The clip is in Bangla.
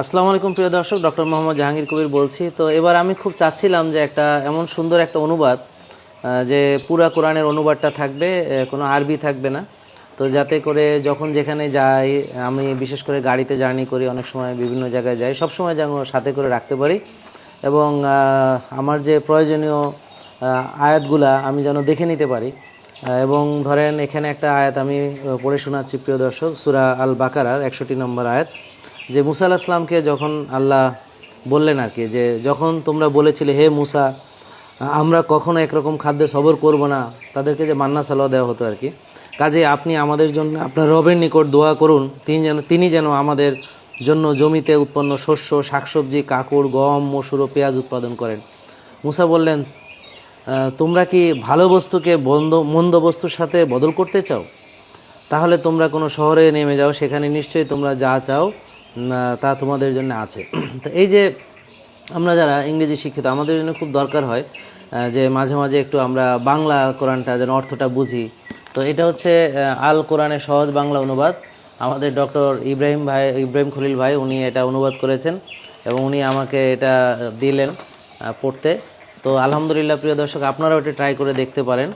আসসালামু আলাইকুম প্রিয় দর্শক, ডক্টর মোহাম্মদ জাহাঙ্গীর কবির বলছি। তো এবার আমি খুব চাচ্ছিলাম যে একটা এমন সুন্দর একটা অনুবাদ যে পুরা কোরআনের অনুবাদটা থাকবে কোনো আরবি থাকবে না। তো যাতে করে যখন যেখানে যাই, আমি বিশেষ করে গাড়িতে জার্নি করি, অনেক সময় বিভিন্ন জায়গায় যাই, সব সময় যেন সাথে করে রাখতে পারি। এবং আমার যে প্রয়োজনীয় আয়াতগুলা আমি যেন দেখে নিতে পারি। এবং ধরেন এখানে একটা আয়াত আমি পড়ে শোনাচ্ছি প্রিয় দর্শক, সুরা আল বাকারার একষট্টি নম্বর আয়াত। যে মুসা আলাহ ইসলামকে যখন আল্লাহ বললেন আর কি, যে যখন তোমরা বলেছিলে, হে মুসা, আমরা কখনো একরকম খাদ্যে সবর করব না। তাদেরকে যে মান্না সালোয়া দেওয়া হতো আর কি। কাজে আপনি আমাদের জন্য, আপনার রবের নিকট দোয়া করুন, তিনি যেন তিনি যেন আমাদের জন্য জমিতে উৎপন্ন শস্য, শাকসবজি কাকুর গম, মসুর ও পেঁয়াজ উৎপাদন করেন। মুসা বললেন তোমরা কি ভালো বস্তুকে বন্ধ, মন্দ বস্তুর সাথে বদল করতে চাও? তাহলে তোমরা কোনো শহরে নেমে যাও, সেখানে নিশ্চয়ই তোমরা যা চাও তা তোমাদের জন্য আছে। তো এই যে আমরা যারা ইংরেজি শিক্ষিত, আমাদের জন্য খুব দরকার হয় যে মাঝে মাঝে একটু আমরা বাংলা কোরআনটা যেন অর্থটা বুঝি। তো এটা হচ্ছে আল কোরআনের সহজ বাংলা অনুবাদ। আমাদের ডক্টর ইব্রাহিম ভাই, ইব্রাহিম খলিল ভাই, উনি এটা অনুবাদ করেছেন এবং উনি আমাকে এটা দিলেন পড়তে। তো আলহামদুলিল্লাহ, প্রিয় দর্শক, আপনারাও এটা ট্রাই করে দেখতে পারেন।